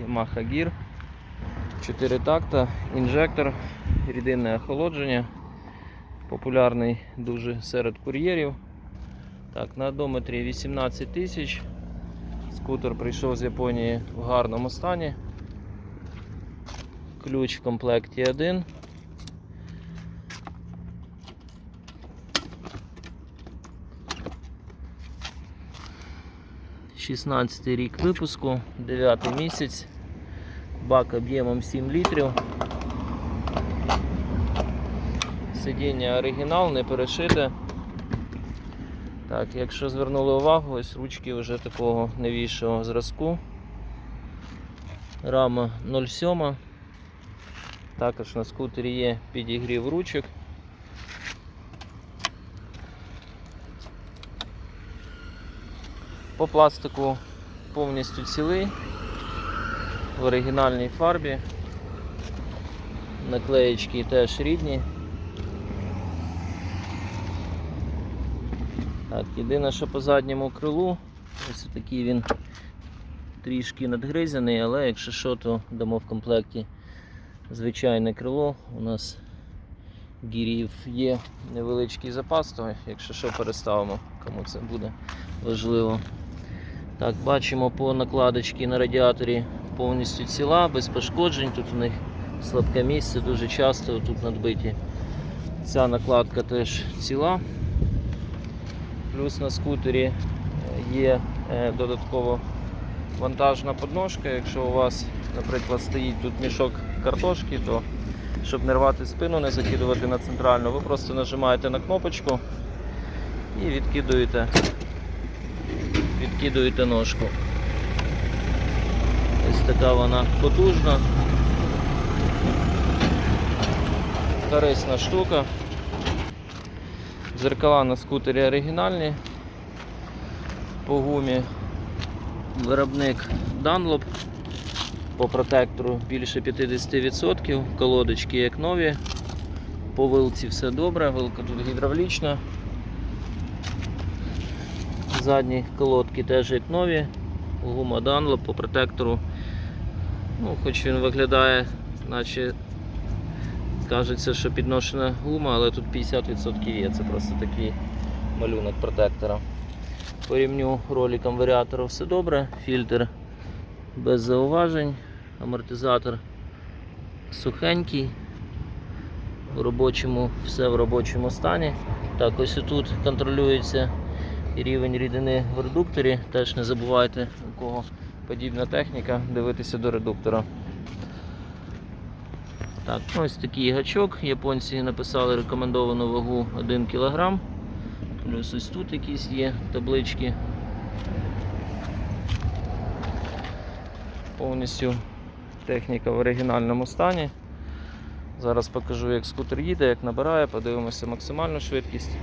Yamaha Gear. 4 такта, інжектор, рідинне охолодження. Популярний дуже серед кур'єрів. Так, на одометрі 18 тисяч. Скутер прийшов з Японії в гарному стані. Ключ в комплекті один. Шістнадцятий рік випуску, 9 місяць, бак об'ємом 7 літрів. Сидіння оригінал, не перешите. Так, якщо звернули увагу, ось ручки вже такого новішого зразку. Рама 0,7. Також на скутері є підігрів ручок. По пластику повністю цілий, в оригінальній фарбі. Наклеєчки теж рідні. Так, єдине, що по задньому крилу, ось такий він трішки надгризаний, але якщо що, то дамо в комплекті звичайне крило. У нас гірів є невеличкий запас, то якщо що переставимо, кому це буде важливо. Так, бачимо по накладочці на радіаторі повністю ціла, без пошкоджень. Тут у них слабке місце, дуже часто тут надбиті. Ця накладка теж ціла. Плюс на скутері е, є е, додатково вантажна подножка. Якщо у вас, наприклад, стоїть тут мішок картошки, то щоб не рвати спину, не закидувати на центральну, ви просто нажимаєте на кнопочку і відкидуєте, відкидуєте ножку. Ось така вона потужна. Корисна штука. Зеркала на скутері оригінальні. По гумі виробник Dunlop. По протектору більше 50%. Колодочки як нові. По вилці все добре, вилка тут гідравлічна. Задні колодки теж як нові. Гума Dunlop по протектору. Ну, хоч він виглядає, наче Кажеться, що підношена гума, але тут 50% є. Це просто такий малюнок протектора. По рівню роликам варіатора все добре, фільтр без зауважень, амортизатор сухенький, у робочому, все в робочому стані. Так, ось тут контролюється рівень рідини в редукторі. Теж не забувайте, у кого подібна техніка, дивитися до редуктора. Так, ось такий гачок. Японці написали рекомендовану вагу 1 кг. Плюс ось тут якісь є таблички. Повністю техніка в оригінальному стані. Зараз покажу, як скутер їде, як набирає, подивимося максимальну швидкість.